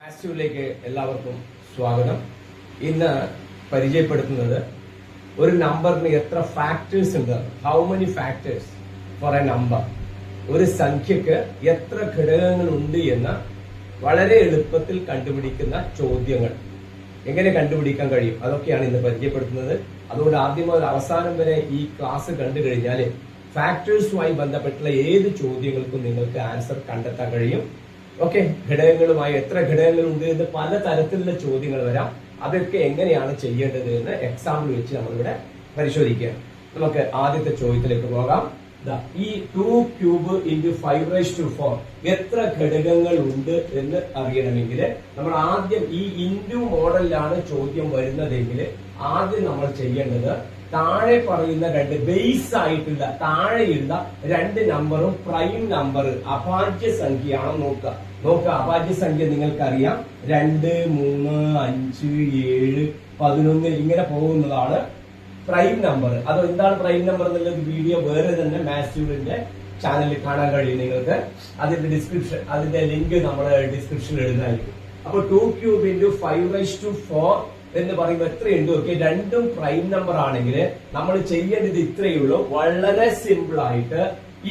ആക്റ്റീവിലേക്ക് എല്ലാവർക്കും സ്വാഗതം. ഇന്ന് പരിചയപ്പെടുത്തുന്നത് ഒരു നമ്പറിന് എത്ര ഫാക്ടേഴ്സ് ഉണ്ട്? How many factors for a number ഒരു സംഖ്യക്ക് എത്ര ഘടകങ്ങൾ ഉണ്ട് എന്ന് വളരെ എളുപ്പത്തിൽ കണ്ടുപിടിക്കുന്ന ചോദ്യങ്ങൾ. എങ്ങനെ കണ്ടുപിടിക്കാൻ കഴിയും? അതൊക്കെയാണ് ഇന്ന് പരിചയപ്പെടുത്തുന്നത്. അതുകൊണ്ട് ആദ്യം മുതൽ അവസാനം വരെ ഈ ക്ലാസ് കണ്ടു കഴിഞ്ഞാൽ ഫാക്ടേഴ്സുമായി ബന്ധപ്പെട്ടുള്ള ഏത് ചോദ്യങ്ങൾക്കും നിങ്ങൾക്ക് ആൻസർ കണ്ടെത്താൻ കഴിയും. ഓക്കെ ഘടകങ്ങളുമായി എത്ര ഘടകങ്ങൾ ഉണ്ട് എന്ന് പല തരത്തിലുള്ള ചോദ്യങ്ങൾ വരാം. അതൊക്കെ എങ്ങനെയാണ് ചെയ്യേണ്ടത് എന്ന് എക്സാമ്പിൾ വെച്ച് നമ്മളിവിടെ പരിശോധിക്കുക നമുക്ക് ആദ്യത്തെ ചോദ്യത്തിലേക്ക് പോകാം. ഈ two cube into five raise to four എത്ര ഘടകങ്ങൾ ഉണ്ട് എന്ന് അറിയണമെങ്കിൽ നമ്മൾ ആദ്യം ഈ ഇന്റു മോഡലിലാണ് ചോദ്യം വരുന്നതെങ്കിൽ ആദ്യം നമ്മൾ ചെയ്യേണ്ടത് താഴെ പറയുന്ന രണ്ട് ബേസ് ആയിട്ടുള്ള താഴെയുള്ള രണ്ട് നമ്പറും പ്രൈം നമ്പർ അഭാജ്യ സംഖ്യയാണോ നോക്കുക. നോക്കുക അഭാജ്യ സംഖ്യ നിങ്ങൾക്കറിയാം. രണ്ട് മൂന്ന് അഞ്ച് ഏഴ് പതിനൊന്ന് ഇങ്ങനെ പോകുന്നതാണ് പ്രൈം നമ്പർ അത് എന്താണ് പ്രൈം നമ്പർ എന്നുള്ളത് വീഡിയോ വേറെ തന്നെ മാസ്റ്റ്യൂഡിന്റെ ചാനലിൽ കാണാൻ കഴിയും നിങ്ങൾക്ക്. അതിന്റെ ഡിസ്ക്രിപ്ഷൻ അതിന്റെ ലിങ്ക് നമ്മൾ ഡിസ്ക്രിപ്ഷനിൽ എഴുതായിരിക്കും അപ്പൊ two cube into five raise to four എന്ന് പറയുമ്പോൾ എത്രയുണ്ട്? ഓക്കെ രണ്ടും പ്രൈം നമ്പർ ആണെങ്കിൽ നമ്മൾ ചെയ്യേണ്ടത് ഇത്രയേ ഉള്ളൂ. വളരെ സിമ്പിൾ ആയിട്ട്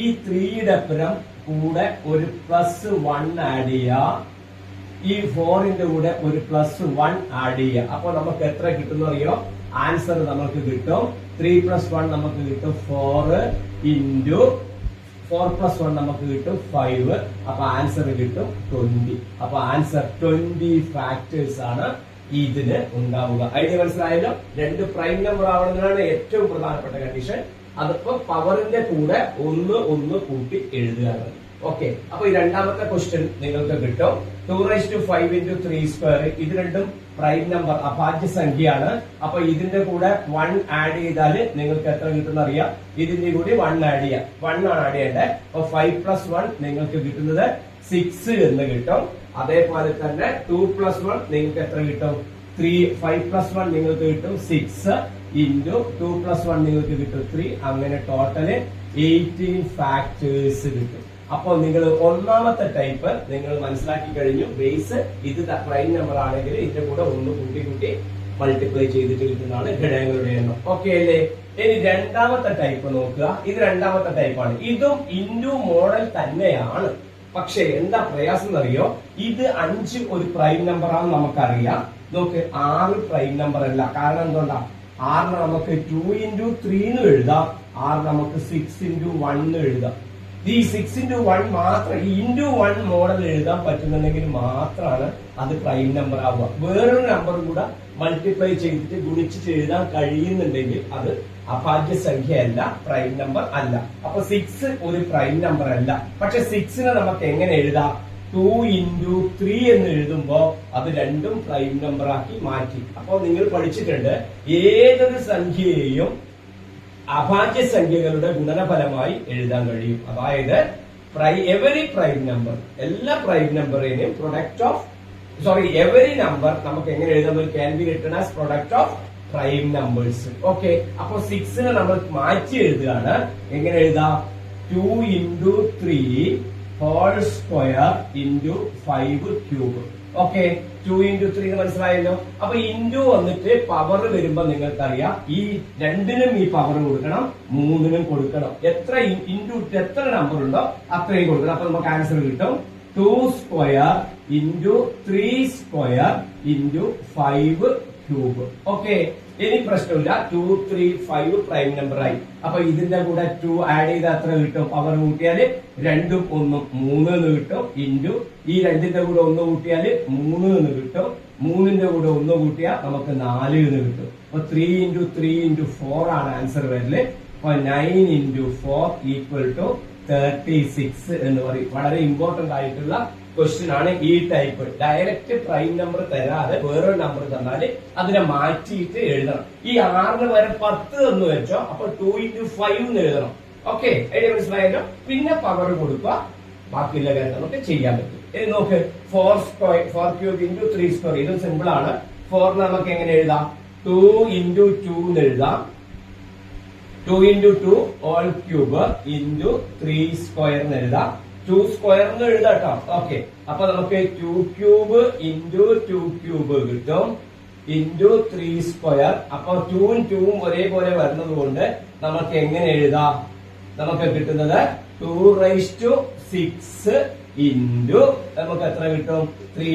ഈ ത്രീയുടെ അപ്പുറം കൂടെ ഒരു പ്ലസ് വൺ ആഡ് ചെയ്യുക ഈ ഫോറിന്റെ കൂടെ ഒരു പ്ലസ് വൺ ആഡ് ചെയ്യുക അപ്പോൾ നമുക്ക് എത്ര കിട്ടുന്ന അറിയോ? ആൻസർ നമുക്ക് കിട്ടും. ത്രീ പ്ലസ് വൺ നമുക്ക് കിട്ടും four into four plus one നമുക്ക് കിട്ടും ഫൈവ് അപ്പൊ ആൻസർ കിട്ടും ട്വന്റി അപ്പൊ ആൻസർ ട്വന്റി ഫാക്ടേഴ്സ് ആണ് ഇതിന് ഉണ്ടാവുക. ഐഡിയ മനസ്സിലായല്ലോ? രണ്ട് പ്രൈം നമ്പർ ആവുന്നതാണ് ഏറ്റവും പ്രധാനപ്പെട്ട കണ്ടീഷൻ അതിപ്പോ പവറിന്റെ കൂടെ ഒന്ന് ഒന്ന് കൂട്ടി എഴുതുക. ഓക്കെ അപ്പൊ ഈ രണ്ടാമത്തെ ക്വസ്റ്റ്യൻ നിങ്ങൾക്ക് കിട്ടും. Two raise to five into three square ഇത് രണ്ടും പ്രൈം നമ്പർ അഭാജ്യ സംഖ്യയാണ്. അപ്പൊ ഇതിന്റെ കൂടെ വൺ ആഡ് ചെയ്താൽ നിങ്ങൾക്ക് എത്ര കിട്ടുന്ന അറിയാം. ഇതിന്റെ കൂടി വൺ ആഡ് ചെയ്യാം. വൺ ആണ് ആഡ് ചെയ്യേണ്ടത്. അപ്പൊ ഫൈവ് പ്ലസ് വൺ നിങ്ങൾക്ക് കിട്ടുന്നത് സിക്സ് എന്ന് കിട്ടും. അതേപോലെ തന്നെ ടു പ്ലസ് വൺ നിങ്ങൾക്ക് എത്ര കിട്ടും? ത്രീ ഫൈവ് പ്ലസ് വൺ നിങ്ങൾക്ക് കിട്ടും six into two plus one നിങ്ങൾക്ക് കിട്ടും. ത്രീ അങ്ങനെ ടോട്ടൽ എയ്റ്റീൻ ഫാക്ടേഴ്സ് കിട്ടും. അപ്പോൾ നിങ്ങൾ ഒന്നാമത്തെ ടൈപ്പ് നിങ്ങൾ മനസ്സിലാക്കി കഴിഞ്ഞു. ബേസ് ഇത് പ്രൈം നമ്പർ ആണെങ്കിൽ ഇതിന്റെ കൂടെ ഒന്ന് കൂട്ടി കൂട്ടി മൾട്ടിപ്ലൈ ചെയ്തിട്ട് കിട്ടുന്നതാണ് ഘടകങ്ങളുടെ എണ്ണം. ഓക്കെ അല്ലേ? ഇനി രണ്ടാമത്തെ ടൈപ്പ് നോക്കുക. ഇത് രണ്ടാമത്തെ ടൈപ്പാണ് ഇതും ഇൻഡു മോഡൽ തന്നെയാണ്. പക്ഷെ എന്താ പ്രയാസം എന്നറിയോ? ഇത് അഞ്ച് ഒരു പ്രൈം നമ്പർ ആണെന്ന് നമുക്കറിയാം. നോക്ക് ആറ് പ്രൈം നമ്പർ അല്ല. കാരണം എന്തുകൊണ്ടാ? ആറിന് നമുക്ക് ടു ഇന്റു ത്രീന്ന് എഴുതാം. ആറ് നമുക്ക് സിക്സ് ഇന്റു വൺ എഴുതാം. ഈ സിക്സ് ഇന്റു വൺ മാത്രം ഇന്റു വൺ മോഡൽ എഴുതാൻ പറ്റുന്നുണ്ടെങ്കിൽ മാത്രമാണ് അത് പ്രൈം നമ്പർ ആവുക. വേറൊരു നമ്പറും കൂടെ മൾട്ടിപ്ലൈ ചെയ്തിട്ട് ഗുണിച്ചിട്ട് എഴുതാൻ കഴിയുന്നുണ്ടെങ്കിൽ അത് അഭാജ്യ സംഖ്യയല്ല പ്രൈം നമ്പർ അല്ല. അപ്പൊ സിക്സ് ഒരു പ്രൈം നമ്പർ അല്ല. പക്ഷെ സിക്സിനെ നമുക്ക് എങ്ങനെ എഴുതാം? ടു ഇന്റു ത്രീ എന്ന് എഴുതുമ്പോ അത് രണ്ടും പ്രൈം നമ്പർ ആക്കി മാറ്റി. അപ്പോൾ നിങ്ങൾ പഠിച്ചിട്ടുണ്ട് ഏതൊരു സംഖ്യയെയും അഭാജ്യ സംഖ്യകളുടെ ഗുണനഫലമായി എഴുതാൻ കഴിയും. അതായത് എവറി പ്രൈം നമ്പർ എല്ലാ prime നമ്പറിനെയും product of sorry every number നമുക്ക് എങ്ങനെ എഴുതാൻ can be written as product of prime numbers okay അപ്പൊ സിക്സിനെ നമ്മൾ മാറ്റി എഴുതുകയാണ്. എങ്ങനെ എഴുതാം? Two into three whole square into five cube okay two into three എന്ന് മനസ്സിലായല്ലോ? അപ്പൊ ഇന്റു വന്നിട്ട് പവർ വരുമ്പോ നിങ്ങൾക്കറിയാം ഈ രണ്ടിനും ഈ പവർ കൊടുക്കണം മൂന്നിനും കൊടുക്കണം. എത്ര ഇന്റു എത്ര നമ്പർ ഉണ്ടോ അത്രയും കൊടുക്കണം. അപ്പൊ നമുക്ക് ആൻസർ കിട്ടും. Two square into three square into five cube okay ഇനി പ്രശ്നമില്ല. Two three five prime number ആയി. അപ്പൊ ഇതിന്റെ കൂടെ ടു ആഡ് ചെയ്ത് അത്ര കിട്ടും? പവർ കൂട്ടിയാൽ രണ്ടും ഒന്നും മൂന്ന് എന്ന് കിട്ടും. ഇന്റു ഈ രണ്ടിന്റെ കൂടെ ഒന്ന് കൂട്ടിയാൽ മൂന്ന് എന്ന് കിട്ടും. മൂന്നിന്റെ കൂടെ ഒന്ന് കൂട്ടിയാൽ നമുക്ക് നാല് എന്ന് കിട്ടും. അപ്പൊ three into three into four ആണ് ആൻസർ വരൽ അപ്പൊ nine into four equal to thirty six എന്ന് പറയും. വളരെ ഇമ്പോർട്ടന്റ് ആയിട്ടുള്ള ക്വസ്റ്റ്യൻ ആണ് ഈ ടൈപ്പ് ഡയറക്റ്റ് പ്രൈം നമ്പർ തരാതെ വേറൊരു നമ്പർ തന്നാൽ അതിനെ മാറ്റിയിട്ട് എഴുതണം. ഈ ആറിന് വരെ പത്ത് എന്ന് വെച്ചോ അപ്പൊ ടു ഇന്റു ഫൈവ് എന്ന് എഴുതണം. ഓക്കെ ഐഡിയ മനസ്സിലായല്ലോ? പിന്നെ പവർ കൊടുക്കുക. ബാക്കിയുള്ള കാര്യം നമുക്ക് ചെയ്യാൻ പറ്റും. നോക്ക് four square four cube into three square ഇത് സിമ്പിൾ ആണ്. ഫോറിന് നമുക്ക് എങ്ങനെ എഴുതാം? ടു ഇന്റു ടു എന്ന് എഴുതാം. Two into two all cube into three square എന്ന് എഴുതാം. ടു സ്ക്വയർ എന്ന് എഴുതാട്ടോ. ഓക്കെ അപ്പൊ നമുക്ക് two cube into two cube കിട്ടും. ഇന്റു ത്രീ സ്ക്വയർ അപ്പൊ ടൂവും ടൂവും ഒരേപോലെ വരുന്നത് കൊണ്ട് നമുക്ക് എങ്ങനെ എഴുതാം? നമുക്ക് കിട്ടുന്നത് two raise to six into നമുക്ക് എത്ര കിട്ടും? ത്രീ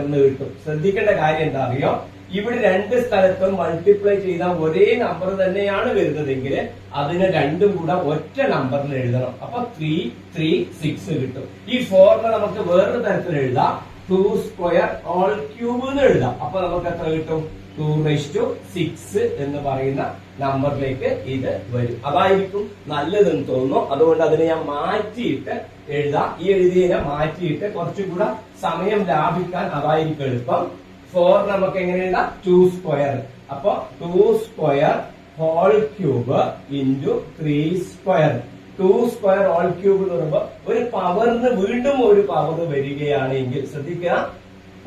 എന്ന് കിട്ടും. ശ്രദ്ധിക്കേണ്ട കാര്യം എന്താ അറിയോ? ഇവിടെ രണ്ട് സ്ഥലത്തും മൾട്ടിപ്ലൈ ചെയ്താൽ ഒരേ നമ്പർ തന്നെയാണ് വരുന്നതെങ്കിൽ അതിന് രണ്ടും കൂടെ ഒറ്റ നമ്പറിൽ എഴുതണം. അപ്പൊ ത്രീ ത്രീ സിക്സ് കിട്ടും. ഈ ഫോറിനെ നമുക്ക് വേറൊരു തരത്തിൽ എഴുതാം. ടു സ്ക്വയർ ഓൾ ക്യൂബ് എന്ന് എഴുതാം. അപ്പൊ നമുക്ക് എത്ര കിട്ടും? ടു റൈസ് ടു സിക്സ് എന്ന് പറയുന്ന നമ്പറിലേക്ക് ഇത് വരും. അതായിരിക്കും നല്ലതെന്ന് തോന്നുന്നു. അതുകൊണ്ട് അതിനെ ഞാൻ മാറ്റിയിട്ട് എഴുതാം. ഈ എഴുതിയതിനെ മാറ്റിയിട്ട് കുറച്ചുകൂടെ സമയം ലാഭിക്കാൻ അതായിരിക്കും എളുപ്പം. ഫോർ നമുക്ക് എങ്ങനെയുണ്ട് ടു സ്ക്വയർ അപ്പൊ two square whole cube into three square two square whole cube എന്ന് പറയുമ്പോൾ ഒരു പവറിന് വീണ്ടും ഒരു പവർ വരികയാണെങ്കിൽ ശ്രദ്ധിക്കുക.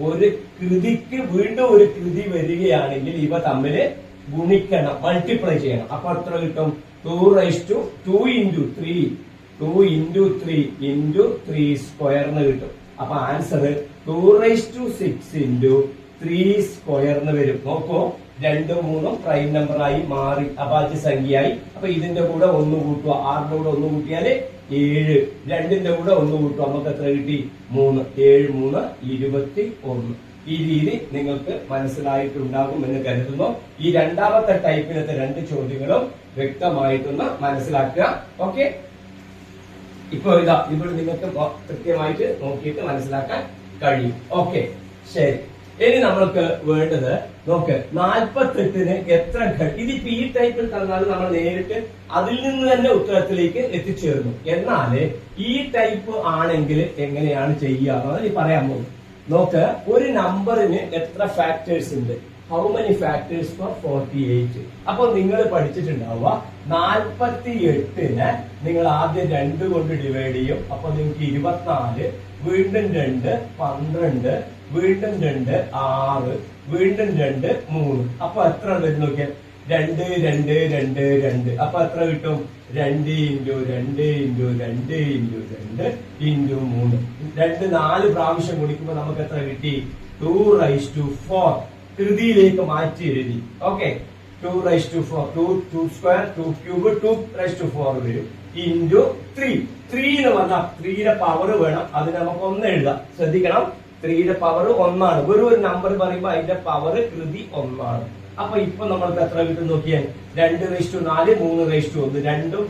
ഒരു കൃതിക്ക് വീണ്ടും ഒരു കൃതി വരികയാണെങ്കിൽ ഇവ തമ്മിൽ ഗുണിക്കണം മൾട്ടിപ്ലൈ ചെയ്യണം. അപ്പൊ എത്ര കിട്ടും? Two raise to two into three two into three into three സ്ക്വയറിന് കിട്ടും. അപ്പൊ answer two raise to six into three സ്ക്വയറിന് വരും. നോക്കൂ രണ്ടും മൂന്നും പ്രൈം നമ്പറായി മാറി അപാച്ച സംഖ്യയായി. അപ്പൊ ഇതിന്റെ കൂടെ ഒന്ന് കൂട്ടുക. ആറിന്റെ കൂടെ ഒന്ന് കൂട്ടിയാൽ ഏഴ്. രണ്ടിന്റെ കൂടെ ഒന്ന് കൂട്ടുക. നമുക്ക് എത്ര കിട്ടി? മൂന്ന്. ഏഴ് മൂന്ന് ഇരുപത്തി ഒന്ന്. ഈ രീതി നിങ്ങൾക്ക് മനസ്സിലായിട്ടുണ്ടാകും എന്ന് കരുതുന്നു. ഈ രണ്ടാമത്തെ ടൈപ്പിലത്തെ രണ്ട് ചോദ്യങ്ങളും വ്യക്തമായിട്ടൊന്ന് മനസ്സിലാക്കുക. ഓക്കെ? ഇപ്പൊ ഇതാ ഇവിടെ നിങ്ങൾക്ക് കൃത്യമായിട്ട് നോക്കിയിട്ട് മനസ്സിലാക്കാൻ കഴിയും. ഓക്കെ ശരി. ഇനി നമ്മൾക്ക് വേണ്ടത് നോക്ക് നാൽപ്പത്തെട്ടിന് എത്ര ഇതിപ്പോ ഈ ടൈപ്പിൽ തന്നാൽ നമ്മൾ നേരിട്ട് അതിൽ നിന്ന് തന്നെ ഉത്തരത്തിലേക്ക് എത്തിച്ചേർന്നു എന്നാൽ ഈ ടൈപ്പ് ആണെങ്കിൽ എങ്ങനെയാണ് ചെയ്യുക ഇനി പറയാൻ പോകും നോക്ക് ഒരു നമ്പറിന് എത്ര ഫാക്ടേഴ്സ് ഉണ്ട്? How many factors for forty eight അപ്പൊ നിങ്ങൾ പഠിച്ചിട്ടുണ്ടാവുക നാൽപ്പത്തി എട്ടിന് നിങ്ങൾ ആദ്യം രണ്ട് കൊണ്ട് ഡിവൈഡ് ചെയ്യും. അപ്പൊ നിങ്ങൾക്ക് ഇരുപത്തിനാല് വീണ്ടും രണ്ട് പന്ത്രണ്ട് വീണ്ടും രണ്ട് ആറ് വീണ്ടും രണ്ട് മൂന്ന്. അപ്പൊ എത്ര വരും നോക്കിയാൽ രണ്ട് രണ്ട് രണ്ട് രണ്ട്. അപ്പൊ എത്ര കിട്ടും? രണ്ട് ഇന്റു രണ്ട് ഇന്റു രണ്ട് ഇന്റു രണ്ട് ഇന്റു മൂന്ന്. രണ്ട് നാല് പ്രാവശ്യം കുടിക്കുമ്പോ നമുക്ക് എത്ര കിട്ടി? Two raise to four. കൃതിയിലേക്ക് മാറ്റി എഴുതി. Okay. Two raise to four. Two two square two cube two raise to four വരും. Into three. ത്രീ എന്ന് പറഞ്ഞാൽ ത്രീയുടെ പവർ വേണം. അത് നമുക്ക് ഒന്ന് എഴുതാം. ശ്രദ്ധിക്കണം. ത്രീയുടെ പവർ ഒന്നാണ്. വെറും ഒരു നമ്പർ പറയുമ്പോൾ അതിന്റെ പവർ കൃതി ഒന്നാണ്. അപ്പൊ ഇപ്പൊ നമ്മൾക്ക് എത്ര കിട്ടും നോക്കിയാൽ രണ്ട് റേസ് ടു നാല് മൂന്ന് റേസ് ടു ഒന്ന്. രണ്ടും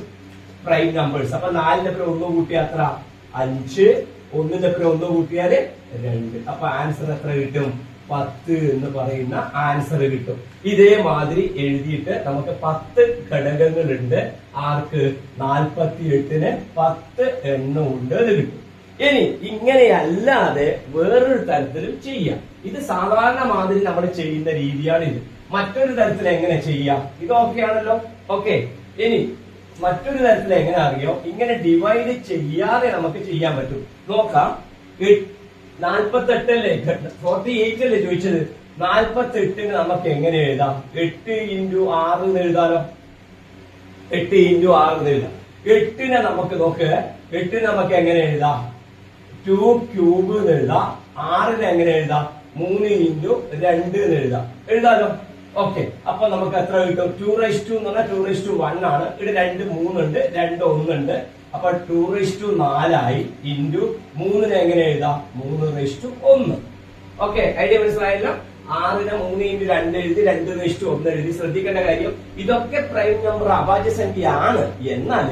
പ്രൈം നമ്പേഴ്സ് അപ്പൊ നാലിന്റെ പേര് ഒന്ന് കൂട്ടിയാൽ എത്ര? അഞ്ച്. ഒന്നിന്റെ പേര് ഒന്ന് കൂട്ടിയാൽ രണ്ട്. അപ്പൊ ആൻസർ എത്ര കിട്ടും? പത്ത് എന്ന് പറയുന്ന ആൻസർ കിട്ടും. ഇതേമാതിരി എഴുതിയിട്ട് നമുക്ക് പത്ത് ഘടകങ്ങളുണ്ട്. ആർക്ക്? നാൽപ്പത്തി എട്ടിന് പത്ത് എണ്ണം ഉണ്ട് അത് കിട്ടും. ഇനി ഇങ്ങനെയല്ലാതെ വേറൊരു തരത്തിലും ചെയ്യാം. ഇത് സാധാരണ മാതിരി നമ്മൾ ചെയ്യുന്ന രീതിയാണ് ഇത് മറ്റൊരു തരത്തിൽ എങ്ങനെ ചെയ്യാം? ഇത് ഓക്കെ ആണല്ലോ. ഓക്കെ ഇനി മറ്റൊരു തരത്തിൽ എങ്ങനെ അറിയോ? ഇങ്ങനെ ഡിവൈഡ് ചെയ്യാതെ നമുക്ക് ചെയ്യാൻ പറ്റും. നോക്കാം. നാൽപ്പത്തെട്ടല്ലേ ഫോർട്ടി എയ്റ്റ് അല്ലേ ചോദിച്ചത്? നാൽപ്പത്തെട്ടിന് നമുക്ക് എങ്ങനെ എഴുതാം? എട്ട് ഇന്റു ആറ് എന്ന് എഴുതാലോ? എട്ട് ഇന്റു ആറ് എന്ന് എഴുതാം. എട്ടിനെ നമുക്ക് നോക്ക്. എട്ടിന് നമുക്ക് എങ്ങനെ എഴുതാം? ടു ക്യൂബ് എന്ന് എഴുതാം. ആറിന് എങ്ങനെ എഴുതാം? മൂന്ന് ഇന്റു രണ്ട് എന്ന് എഴുതാം. എഴുതാലോ? ഓക്കെ അപ്പൊ നമുക്ക് എത്ര കിട്ടും? ടു റൈസ് ടു എന്ന് പറഞ്ഞാൽ ടു റൈസ് ടു വൺ ആണ്. ഇവിടെ രണ്ട് മൂന്നുണ്ട് രണ്ട് ഒന്നുണ്ട് അപ്പൊ ടു റൈസ് ടു നാലായി ഇന്റു മൂന്നിന് എങ്ങനെ എഴുതാം? മൂന്ന് റൈസ് ടു ഒന്ന്. ഓക്കെ ഐഡിയ മനസ്സിലായല്ലോ? ആറിന് മൂന്ന് ഇന്റു രണ്ട് എഴുതി രണ്ട് റൈസ് ടു ഒന്ന് എഴുതി. ശ്രദ്ധിക്കേണ്ട കാര്യം ഇതൊക്കെ പ്രൈം നമ്പർ അഭാജ്യ ആണ്. എന്നാൽ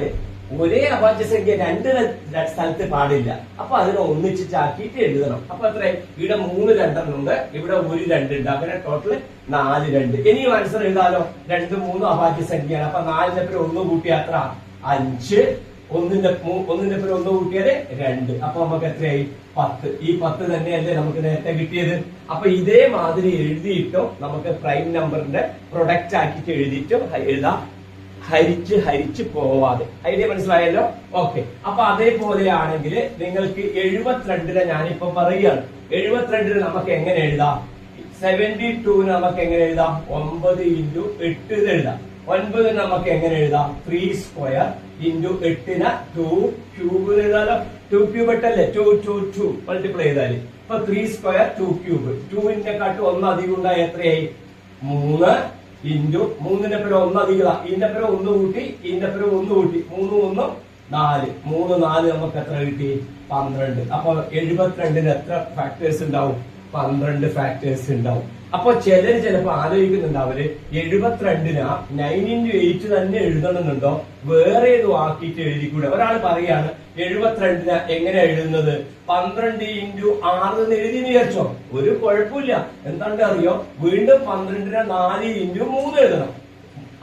ഒരേ അഭാജ്യ സംഖ്യ രണ്ട് സ്ഥലത്ത് പാടില്ല. അപ്പൊ അതിനെ ഒന്നിച്ചിട്ടാക്കിയിട്ട് എഴുതണം. അപ്പൊ എത്ര ഇവിടെ മൂന്ന് രണ്ടെണ്ണം ഉണ്ട് ഇവിടെ ഒരു രണ്ടുണ്ട്. അങ്ങനെ ടോട്ടൽ നാല് രണ്ട്. ഇനിയും ആൻസർ എഴുതാലോ? രണ്ട് മൂന്ന് അഭാജ്യ സംഖ്യയാണ്. അപ്പൊ നാലിന്റെ പേര് ഒന്ന് കൂട്ടിയ അത്ര അഞ്ച്. ഒന്നിന്റെ ഒന്നിന്റെ പേര് ഒന്ന് കൂട്ടിയത് രണ്ട്. അപ്പൊ നമുക്ക് എത്രയായി? പത്ത്. ഈ പത്ത് തന്നെയല്ലേ നമുക്ക് നേരത്തെ കിട്ടിയത്. അപ്പൊ ഇതേമാതിരി എഴുതിയിട്ടും നമുക്ക് പ്രൈം നമ്പറിന്റെ പ്രൊഡക്റ്റ് ആക്കിയിട്ട് എഴുതിയിട്ടും എഴുതാം. ഹരിച്ച് ഹരിച്ച് പോവാതെ. ഐഡിയ മനസ്സിലായല്ലോ? ഓക്കെ. അപ്പൊ അതേപോലെയാണെങ്കിൽ നിങ്ങൾക്ക് എഴുപത്തിരണ്ടിനെ ഞാനിപ്പോ പറയുകയാണ്. എഴുപത്തിരണ്ടിന് നമുക്ക് എങ്ങനെ എഴുതാം? സെവന്റി ടൂന് നമുക്ക് എങ്ങനെ എഴുതാം? ഒമ്പത് ഇന്റു എട്ട് എഴുതാം. ഒൻപത് നമുക്ക് എങ്ങനെ എഴുതാം? ത്രീ സ്ക്വയർ ഇന്റു എട്ടിന് ടു ക്യൂബ് എഴുതാലോ? ടു ക്യൂബ് എട്ടല്ലേ? ടു ടു ടു മൾട്ടിപ്ലൈ ചെയ്താൽ. ഇപ്പൊ ത്രീ സ്ക്വയർ ടു ക്യൂബ് ടുവിന്റെ കാട്ട് ഒന്ന് അധികം ഉണ്ടായി എത്രയായി? മൂന്ന്. ഇന്റു മൂന്നിന്റെ പേര് ഒന്ന് അധികം ഇതിന്റെ പേര് ഒന്ന് കൂട്ടി ഇതിന്റെ പേര് ഒന്ന് കൂട്ടി. മൂന്ന് ഒന്നും നാല്. മൂന്ന് നാല് നമുക്ക് എത്ര കിട്ടി? പന്ത്രണ്ട്. അപ്പൊ എഴുപത്തിരണ്ടിന് എത്ര ഫാക്ടേഴ്സ് ഉണ്ടാവും? പന്ത്രണ്ട് ഫാക്ടേഴ്സ് ഉണ്ടാവും. അപ്പൊ ചിലർ ചിലപ്പോ ആലോചിക്കുന്നുണ്ട് അവർ എഴുപത്തിരണ്ടിന് നയൻ ഇന്റു എയ്റ്റ് തന്നെ എഴുതണമെന്നുണ്ടോ? വേറെ ഏത് വാക്കിട്ട് എഴുതിക്കൂടെ? ഒരാൾ പറയാണ് എഴുപത്തിരണ്ടിന് എങ്ങനെ എഴുതുന്നത്? പന്ത്രണ്ട് ഇന്റു ആറ് എന്ന് എഴുതി വിചാരിച്ചോ? ഒരു കുഴപ്പമില്ല. എന്താണ്ട് അറിയോ? വീണ്ടും പന്ത്രണ്ടിന് നാല് ഇന്റു മൂന്ന് എഴുതണം.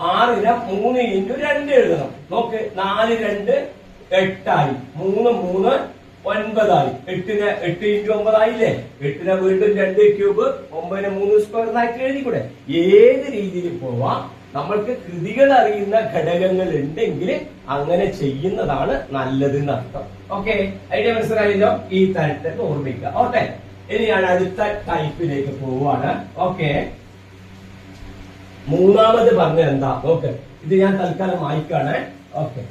ആറിന് മൂന്ന് ഇന്റു രണ്ട് എഴുതണം. നോക്ക് നാല് രണ്ട് എട്ടായി. മൂന്ന് മൂന്ന് ഒൻപതായി. എട്ടിന് എട്ട് ഇന്റു ഒമ്പതായില്ലേ എട്ടിന് വീണ്ടും രണ്ട് ക്യൂബ് ഒമ്പതിന് മൂന്ന് സ്ക്വയർ എന്നാക്കി എഴുതിക്കൂടെ? ഏത് രീതിയിൽ പോവാം? നമ്മൾക്ക് കൃതികൾ അറിയുന്ന ഘടകങ്ങൾ ഉണ്ടെങ്കിൽ അങ്ങനെ ചെയ്യുന്നതാണ് നല്ലത് എന്നർത്ഥം ഓക്കെ ഐഡിയ മനസ്സിലായല്ലോ? ഈ തരത്തിൽ ഓർമ്മിക്കുക. ഓക്കെ ഇനിയാണ് അടുത്ത ടൈപ്പിലേക്ക് പോവാണ്. ഓക്കെ മൂന്നാമത് പറഞ്ഞത് എന്താ? ഓക്കെ ഇത് ഞാൻ തൽക്കാലം വായിക്കാണ് ഓക്കെ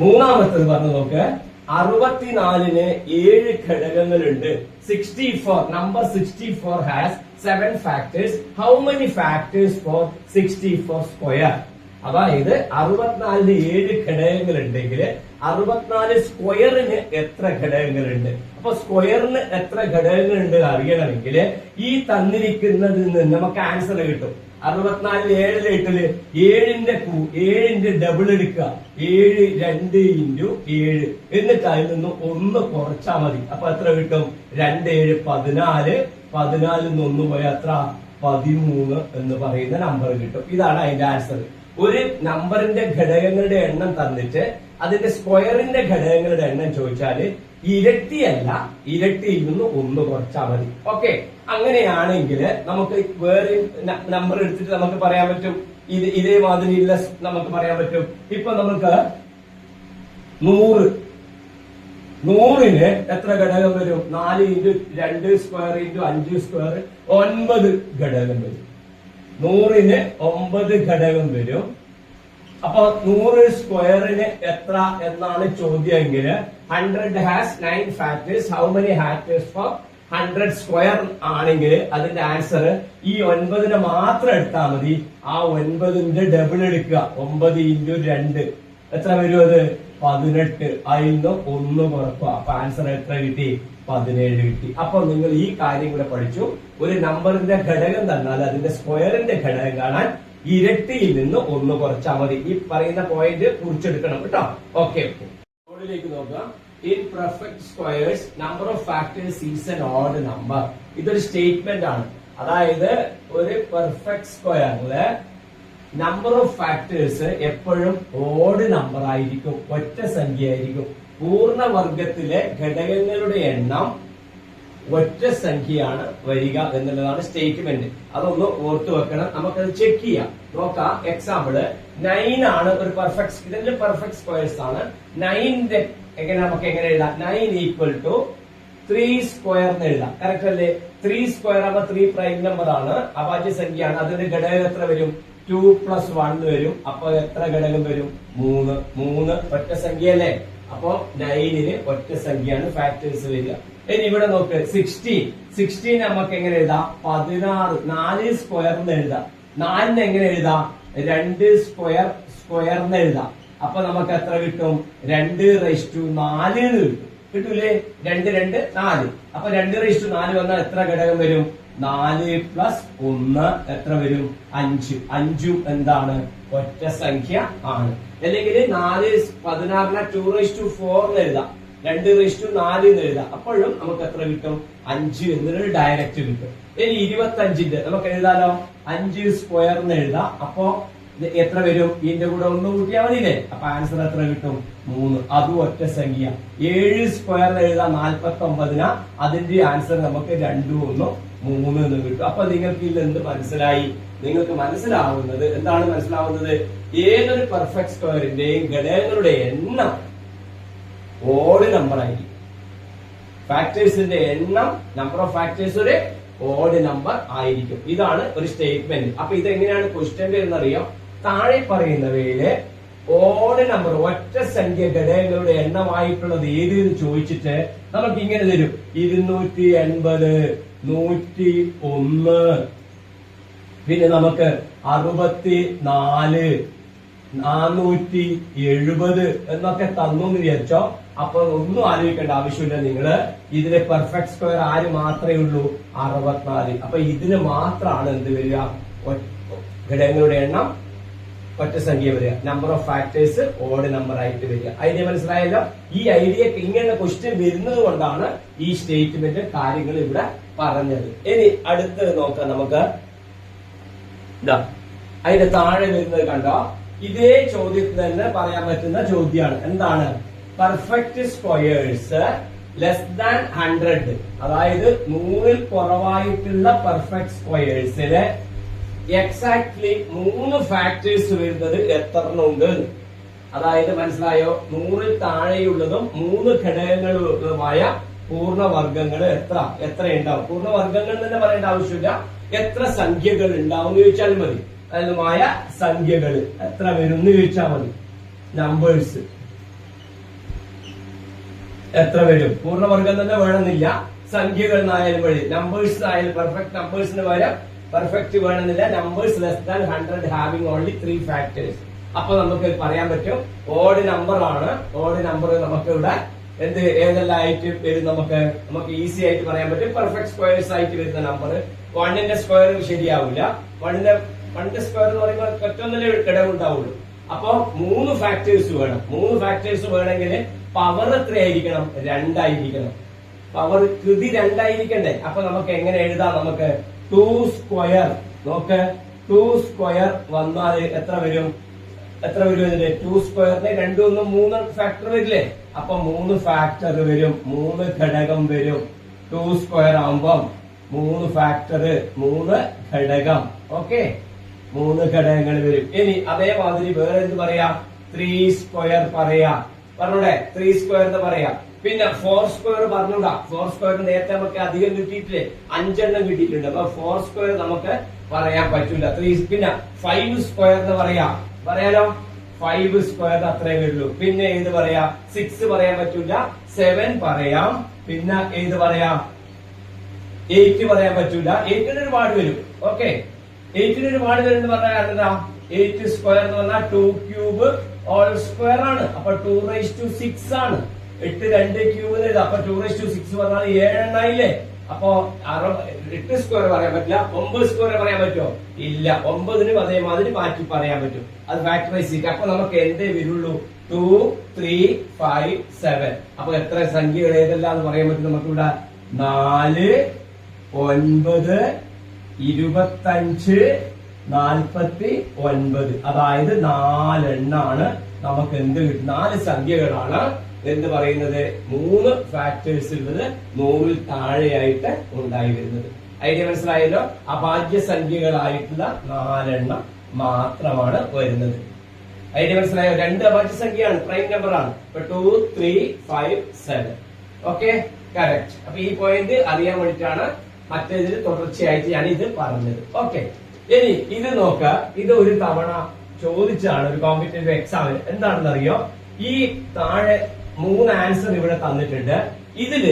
മൂന്നാമത്തത് പറഞ്ഞു നോക്ക്. അറുപത്തിനാലിന് ഏഴ് ഘടകങ്ങളുണ്ട്. Sixty four number sixty four has seven factors how many factors for sixty four square അതായത് അറുപത്തിനാലിന് ഏഴ് ഘടകങ്ങൾ ഉണ്ടെങ്കിൽ അറുപത്തിനാല് സ്ക്വയറിന് എത്ര ഘടകങ്ങളുണ്ട്? അപ്പൊ സ്ക്വയറിന് എത്ര ഘടകങ്ങളുണ്ട് അറിയണമെങ്കിൽ ഈ തന്നിരിക്കുന്നതിൽ നിന്ന് നമുക്ക് ആൻസർ കിട്ടും. അറുപത്തിനാലിൽ ഏഴിൽ എട്ടിൽ ഏഴിന്റെ ഏഴിന്റെ ഡബിൾ എടുക്കുക. ഏഴ് രണ്ട് ഇന്റു ഏഴ്. എന്നിട്ട് അതിൽ നിന്ന് ഒന്ന് കുറച്ചാ മതി. അപ്പൊ എത്ര കിട്ടും? രണ്ട് ഏഴ് പതിനാല്. പതിനാലിൽ നിന്ന് ഒന്ന് പോയാൽ എത്ര? പതിമൂന്ന് എന്ന് പറയുന്ന നമ്പർ കിട്ടും. ഇതാണ് അതിന്റെ ആൻസർ ഒരു നമ്പറിന്റെ ഘടകങ്ങളുടെ എണ്ണം തന്നിട്ട് അതിന്റെ സ്ക്വയറിന്റെ ഘടകങ്ങളുടെ എണ്ണം ചോദിച്ചാൽ ഇരട്ടിയല്ല ഇരട്ടിയിൽ നിന്ന് ഒന്ന് കുറച്ചാൽ മതി. ഓക്കെ അങ്ങനെയാണെങ്കിൽ നമുക്ക് വേറെ നമ്പർ എടുത്തിട്ട് നമുക്ക് പറയാൻ പറ്റും. ഇത് ഇതേമാതിരിയുള്ള നമുക്ക് പറയാൻ പറ്റും. ഇപ്പൊ നമുക്ക് നൂറ്. നൂറിന് എത്ര ഘടകം വരും? നാല് ഇന്റു രണ്ട് സ്ക്വയർ ഇന്റു അഞ്ച് സ്ക്വയർ ഒൻപത് ഘടകം വരും. നൂറിന് ഒമ്പത് ഘടകം വരും. അപ്പൊ നൂറ് സ്ക്വയറിന് എത്ര എന്നാണ് ചോദ്യമെങ്കിൽ hundred has nine factors how many factors for hundred square ആണെങ്കിൽ അതിന്റെ ആൻസർ ഈ ഒൻപതിനെ മാത്രം എടുത്താൽ മതി. ആ ഒൻപതിന്റെ ഡബിൾ എടുക്കുക. ഒമ്പത് ഇന്റു രണ്ട്. എത്ര വരും അത്? പതിനെട്ട്. അതിൽ നിന്ന് ഒന്ന് കുറക്കുക. അപ്പൊ ആൻസർ എത്ര കിട്ടി? പതിനേഴ് കിട്ടി. അപ്പൊ നിങ്ങൾ ഈ കാര്യം കൂടെ പഠിച്ചു. ഒരു നമ്പറിന്റെ ഘടകം തന്നാൽ അതിന്റെ സ്ക്വയറിന്റെ ഘടകം കാണാൻ ഇരട്ടിയിൽ നിന്ന് ഒന്ന് കുറച്ചാൽ മതി. ഈ പറയുന്ന പോയിന്റ് കുറിച്ചെടുക്കണം കേട്ടോ. ഓക്കെ ബോർഡിലേക്ക് നോക്കുക in perfect squares number of factors is an odd number ഇതൊരു സ്റ്റേറ്റ്മെന്റ് ആണ്. അതായത് ഒരു പെർഫെക്റ്റ് സ്ക്വയറിൽ നമ്പർ ഓഫ് ഫാക്ടേഴ്സ് എപ്പോഴും ഓഡ് നമ്പർ ആയിരിക്കും ഒറ്റ സംഖ്യ ആയിരിക്കും പൂർണവർഗത്തിലെ ഘടകങ്ങളുടെ എണ്ണം ഒറ്റ സംഖ്യയാണ് വരിക എന്നുള്ളതാണ് സ്റ്റേറ്റ്മെന്റ് അതൊന്ന് ഓർത്തു വെക്കണം. നമുക്കത് ചെക്ക് ചെയ്യാം. നോക്കാം. എക്സാമ്പിൾ നയൻ ആണ് ഒരു പെർഫെക്റ്റ് ഇതെല്ലാം പെർഫെക്റ്റ് സ്ക്വയർസ് ആണ്. നയന്റെ എങ്ങനെ നമുക്ക് എങ്ങനെ എഴുതാം? Nine equal to three square എന്ന് എഴുതാം. കറക്റ്റ് അല്ലേ? ത്രീ സ്ക്വയർ ആകുമ്പോൾ ത്രീ പ്രൈം നമ്പർ ആണ്. അഭാജ്യ സംഖ്യയാണ്. അതിന്റെ ഘടകം എത്ര വരും? ടു പ്ലസ് വൺ വരും. അപ്പൊ എത്ര ഘടകം വരും? മൂന്ന്. മൂന്ന് ഒറ്റ സംഖ്യ അല്ലേ അപ്പൊ നയനിന് ഒറ്റ സംഖ്യയാണ് ഫാക്ടേഴ്സ് വരിക. ഇനി ഇവിടെ നോക്ക്. സിക്സ്റ്റീൻ സിക്സ്റ്റീൻ നമുക്ക് എങ്ങനെ എഴുതാം? പതിനാറ്. നാല് സ്ക്വയർ എന്ന് എഴുതാം. നാലിന് എങ്ങനെ എഴുതാം? രണ്ട് സ്ക്വയർ സ്ക്വയർ എന്ന് എഴുതാം. അപ്പൊ നമുക്ക് എത്ര കിട്ടും? രണ്ട് റൈസ് ടു നാല് കിട്ടും. കിട്ടൂലേ? രണ്ട് രണ്ട് നാല്. അപ്പൊ രണ്ട് റൈസ് ടു നാല് വന്നാൽ എത്ര ഘടകം വരും? നാല് പ്ലസ് ഒന്ന് എത്ര വരും? അഞ്ച്. അഞ്ചും എന്താണ്? ഒറ്റ സംഖ്യ ആണ്. അല്ലെങ്കിൽ നാല് പതിനാറിനെ ടു റൈസ് ടു ഫോർ എന്ന് എഴുതാം. രണ്ട് റൈസ് ടു നാല് എന്ന് എഴുതാം. അപ്പോഴും നമുക്ക് എത്ര കിട്ടും? അഞ്ച് എന്നൊരു ഡയറക്റ്റ് കിട്ടും. ഇനി ഇരുപത്തി അഞ്ചിന്റെ നമുക്ക് എഴുതാലോ? അഞ്ച് സ്ക്വയർ എന്ന് എഴുതാം. അപ്പോ എത്ര വരും? ഇതിന്റെ കൂടെ ഒന്ന് കൂട്ടിയാൽ മതിയില്ലേ? അപ്പൊ ആൻസർ എത്ര കിട്ടും? മൂന്ന്. അതും ഒറ്റ സംഖ്യ. ഏഴ് സ്ക്വയർ എഴുതാം നാൽപ്പത്തി ഒമ്പതിനാ അതിന്റെ ആൻസർ നമുക്ക് രണ്ടും ഒന്നും മൂന്ന് എന്ന് കിട്ടും. അപ്പൊ നിങ്ങൾക്ക് ഇതിൽ എന്ത് മനസ്സിലായി? നിങ്ങൾക്ക് മനസ്സിലാവുന്നത് എന്താണ് മനസ്സിലാവുന്നത്? ഏതൊരു പെർഫെക്റ്റ് സ്ക്വയറിന്റെയും ഘടകങ്ങളുടെ എണ്ണം ഓഡ് നമ്പർ ആയിരിക്കും. ഫാക്ടേഴ്സിന്റെ എണ്ണം നമ്പർ ഓഫ് ഫാക്ടേഴ്സ് ഒരു ഓഡ് നമ്പർ ആയിരിക്കും. ഇതാണ് ഒരു സ്റ്റേറ്റ്മെന്റ് അപ്പൊ ഇത് എങ്ങനെയാണ് ക്വസ്റ്റ്യൻ എന്നറിയാം? താഴെ പറയുന്നവയിൽ ഓഡ് നമ്പർ ഒറ്റ സംഖ്യ ഘടകങ്ങളുടെ എണ്ണമായിട്ടുള്ളത് ഏത് എന്ന് ചോദിച്ചിട്ട് നമുക്ക് ഇങ്ങനെ തരും. ഇരുന്നൂറ്റി എൺപത് നൂറ്റി ഒന്ന്. പിന്നെ നമുക്ക് അറുപത്തി നാല് നാനൂറ്റി എഴുപത് എന്നൊക്കെ തന്നു എന്ന് വിചാരിച്ചോ? അപ്പൊ ഒന്നും ആലോചിക്കേണ്ട ആവശ്യമില്ല. നിങ്ങൾ ഇതിലെ പെർഫെക്റ്റ് സ്ക്വയർ ആര് മാത്രമേ ഉള്ളൂ? അറുപത്തിനാല്. അപ്പൊ ഇതിന് മാത്രമാണ് എന്ത് വരിക? ഘടകങ്ങളുടെ എണ്ണം ഒറ്റ സംഖ്യ വരിക. Number of factors odd number ആയിട്ട് വരിക. ഐഡിയ മനസ്സിലായല്ലോ? ഈ ഐഡിയ ഇങ്ങനെ ക്വസ്റ്റ്യൻ വരുന്നത് കൊണ്ടാണ് ഈ സ്റ്റേറ്റ്മെന്റ് കാര്യങ്ങൾ ഇവിടെ പറഞ്ഞത്. ഇനി അടുത്ത് നോക്കാം നമുക്ക്. അതിന്റെ താഴെ വരുന്നത് കണ്ടോ? ഇതേ ചോദ്യത്തിൽ തന്നെ പറയാൻ പറ്റുന്ന ചോദ്യമാണ്. എന്താണ്? Perfect squares less than hundred അതായത് നൂറിൽ കുറവായിട്ടുള്ള പെർഫെക്റ്റ് സ്ക്വയേഴ്സിൽ എക്സാക്ട്ലി മൂന്ന് ഫാക്ടേഴ്സ് വരുന്നത് എത്ര ഉണ്ട് അതായത് മനസ്സിലായോ? നൂറിൽ താഴെയുള്ളതും മൂന്ന് ഘടകങ്ങളുമായ പൂർണവർഗങ്ങൾ എത്ര? എത്ര ഉണ്ടാവും പൂർണവർഗങ്ങൾ തന്നെ പറയേണ്ട ആവശ്യമില്ല. എത്ര സംഖ്യകൾ ഉണ്ടാവും എന്ന് ചോദിച്ചാൽ മതി. അതുമായ സംഖ്യകൾ എത്ര വരും എന്ന് ചോദിച്ചാൽ മതി. നമ്പേഴ്സ് എത്ര വരും? പൂർണവർഗം തന്നെ വേണമെന്നില്ല. സംഖ്യകൾ എന്നായാലും വഴി നമ്പേഴ്സ് ആയാലും പെർഫെക്റ്റ് നമ്പേഴ്സിന് പകരം പെർഫെക്റ്റ് വേണമെന്നില്ല. Numbers less than hundred having only three factors അപ്പൊ നമുക്ക് പറയാൻ പറ്റും. ഓഡ് നമ്പർ ആണ്. ഓഡ് നമ്പർ നമുക്ക് ഇവിടെ എന്ത് ഏതെല്ലാം ആയിട്ട് വരും നമുക്ക്. നമുക്ക് ഈസി ആയിട്ട് പറയാൻ പറ്റും. പെർഫെക്റ്റ് സ്ക്വയേഴ്സ് ആയിട്ട് വരുന്ന നമ്പർ വണ്ണിന്റെ സ്ക്വയർ ശരിയാവില്ല വണ്ണിന്റെ വണ്ണിന്റെ സ്ക്വയർ എന്ന് പറയുമ്പോൾ ഒറ്റൊന്നിലെ ഘടകം അപ്പോ മൂന്ന് ഫാക്ടേഴ്സ് വേണം. മൂന്ന് ഫാക്ടേഴ്സ് വേണമെങ്കിൽ പവർ എത്രയായിരിക്കണം രണ്ടായിരിക്കണം. പവർ കൃതി രണ്ടായിരിക്കണ്ടേ? അപ്പൊ നമുക്ക് എങ്ങനെ എഴുതാം നമുക്ക്? ടു സ്ക്വയർ നോക്ക്. ടു സ്ക്വയർ വന്നാൽ എത്ര വരും? എത്ര വരും ഇതിന്റെ ടു സ്ക്വയറിന് രണ്ടും മൂന്ന് ഫാക്ടർ വരില്ലേ? അപ്പൊ മൂന്ന് ഫാക്ടർ വരും. മൂന്ന് ഘടകം വരും. ടു സ്ക്വയർ ആവുമ്പം മൂന്ന് ഫാക്ടർ മൂന്ന് ഘടകം. ഓക്കെ മൂന്ന് ഘടകങ്ങൾ വരും. ഇനി അതേമാതിരി വേറെ എന്ത് പറയാ? ത്രീ സ്ക്വയർ പറയാ. പറഞ്ഞൂടെ? ത്രീ സ്ക്വയർ എന്ന് പറയാം. പിന്നെ ഫോർ സ്ക്വയർ പറഞ്ഞൂടാ. ഫോർ സ്ക്വയർ നേരത്തെ നമുക്ക് അധികം കിട്ടിയിട്ടില്ലേ? അഞ്ചെണ്ണം കിട്ടിയിട്ടുണ്ട്. അപ്പൊ ഫോർ സ്ക്വയർ നമുക്ക് പറയാൻ പറ്റില്ല ത്രീ പിന്നെ ഫൈവ് സ്ക്വയർ എന്ന് പറയാം. പറയാലോ? ഫൈവ് സ്ക്വയർ അത്രേ വരുള്ളൂ പിന്നെ ഏത് പറയാ? സിക്സ് പറയാൻ പറ്റൂല. സെവൻ പറയാം. പിന്നെ ഏത് പറയാ? എയ്റ്റ് പറയാൻ പറ്റൂല. എയ്റ്റിന് ഒരുപാട് വരും. ഓക്കെ എയ്റ്റിന് ഒരുപാട് പാട് എന്ന് പറഞ്ഞാൽ എന്താ? എയ്റ്റ് സ്ക്വയർ എന്ന് പറഞ്ഞാൽ ടു ക്യൂബ് ഓൾ സ്ക്വയർ ആണ്. അപ്പൊ ടു റൈസ് ടു സിക്സ് ആണ്. എട്ട് രണ്ട് ക്യൂബ് എഴുതാം. അപ്പൊ ടു റൈസ് ടു സിക്സ് പറഞ്ഞാൽ ഏഴെണ്ണായില്ലേ? അപ്പോ എട്ട് സ്ക്വയർ പറയാൻ പറ്റില്ല. ഒമ്പത് സ്ക്വയർ പറയാൻ പറ്റുമോ? ഇല്ല. ഒമ്പതിനും അതേമാതിരി മാറ്റി പറയാൻ പറ്റും. അത് ഫാക്ടറൈസ് ചെയ്യുക അപ്പൊ നമുക്ക് എന്തേ വരുള്ളൂ? Two three five seven. അപ്പൊ എത്ര സംഖ്യകൾ ഏതെല്ലാം എന്ന് പറയാൻ പറ്റും നമുക്കിവിടെ? നാല് ഒൻപത് ഇരുപത്തഞ്ച് നാൽപ്പത്തി ഒൻപത്. അതായത് നാലെണ്ണാണ് നമുക്ക് എന്ത് കിട്ടും നാല് സംഖ്യകളാണ് എന്ത് പറയുന്നത്? മൂന്ന് ഫാക്ടേഴ്സ് ഉള്ളത് നൂറിൽ താഴെയായിട്ട് ഉണ്ടായി വരുന്നത്. ഐഡിയ മനസ്സിലായല്ലോ? അഭാഗ്യ സംഖ്യകളായിട്ടുള്ള നാലെണ്ണം മാത്രമാണ് വരുന്നത്. ഐഡിയ മനസ്സിലായോ? രണ്ട് അഭാഗ്യ സംഖ്യയാണ് പ്രൈം നമ്പർ ആണ് two three five seven okay correct അപ്പൊ ഈ പോയിന്റ് അറിയാൻ വേണ്ടിയിട്ടാണ് മറ്റേതിൽ തുടർച്ചയായിട്ട് ഞാൻ ഇത് പറഞ്ഞത്. ഓക്കെ ഇനി ഇത് നോക്ക ഇത് ഒരു തവണ ചോദിച്ചാണ് ഒരു കോമ്പറ്റേറ്റീവ് എക്സാമിന് എന്താണെന്ന് അറിയോ ഈ താഴെ മൂന്ന് ആൻസർ ഇവിടെ തന്നിട്ടുണ്ട്. ഇതിൽ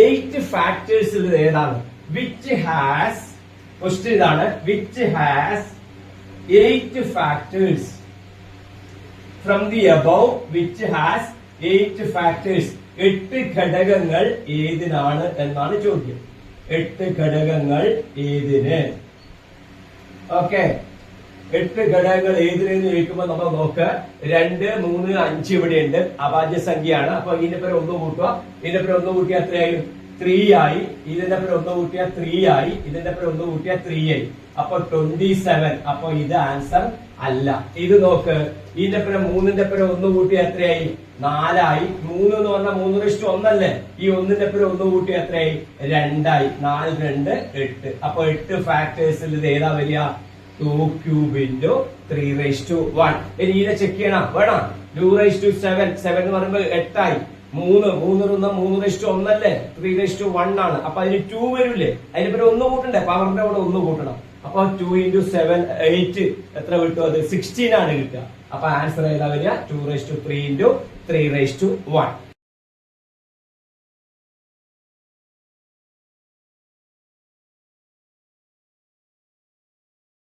എയ്റ്റ് ഫാക്ടേഴ്സിൽ ഏതാണ്? വിച്ച് ഹാസ് ക്വസ്റ്റ്യൻ ഇതാണ്. Which has eight factors from the above which has eight factors എട്ട് ഘടകങ്ങൾ ഏതിനാണ് എന്നാണ് ചോദ്യം. എട്ട് ഘടകങ്ങൾ ഏതിന്? ഓക്കെ എട്ട് ഘടകങ്ങൾ ഏതിനെന്ന് ചോദിക്കുമ്പോൾ നമ്മൾ നോക്ക്. രണ്ട് മൂന്ന് അഞ്ച് ഇവിടെ ഉണ്ട് അഭാജ്യ സംഖ്യയാണ് അപ്പൊ ഇതിന്റെ പേര് ഒന്ന് കൂട്ടുക. ഇതിന്റെ പേര് ഒന്ന് കൂട്ടിയാൽ എത്രയായി? ത്രീ ആയി. ഇതിന്റെ പേര് ഒന്ന് കൂട്ടിയ ത്രീ ആയി. ഇതിന്റെ പേര് ഒന്ന് കൂട്ടിയ ത്രീ ആയി. അപ്പൊ ട്വന്റി സെവൻ അപ്പൊ ഇത് ആൻസർ അല്ല. ഇത് നോക്ക്. ഇതിന്റെ പേര് മൂന്നിന്റെ പേര് ഒന്ന് കൂട്ടി എത്രയായി? നാലായി. മൂന്ന് എന്ന് പറഞ്ഞാൽ മൂന്ന് ഇഷ്ടം ഒന്നല്ലേ? ഈ ഒന്നിന്റെ പേര് ഒന്ന് കൂട്ടി എത്രയായി? രണ്ടായി. നാല് രണ്ട് എട്ട്. അപ്പൊ എട്ട് ഫാക്ടേഴ്സിൽ ഇത് ഏതാ വരിക? Two cube into three raise to one ഇനി ഇതിനെ ചെക്ക് ചെയ്യണം. വേണം? Two raise to seven seven എന്ന് പറയുമ്പോൾ എട്ടായി. മൂന്ന്. മൂന്ന് ഒന്ന് മൂന്ന് റേസ് ടു ഒന്നല്ലേ? ത്രീ റേസ് ടു വൺ ആണ്. അപ്പൊ അതിന് ടു വരില്ലേ അതിന് പിന്നെ ഒന്ന് കൂട്ടണ്ടേ? പവറിന്റെ കൂടെ ഒന്ന് കൂട്ടണം. അപ്പൊ ടു ഇന്റു സെവൻ എയ്റ്റ് എത്ര കിട്ടും അത്? സിക്സ്റ്റീൻ ആണ് കിട്ടുക. അപ്പൊ ആൻസർ ഏതാ വരിക? Two raise to three into three raise to one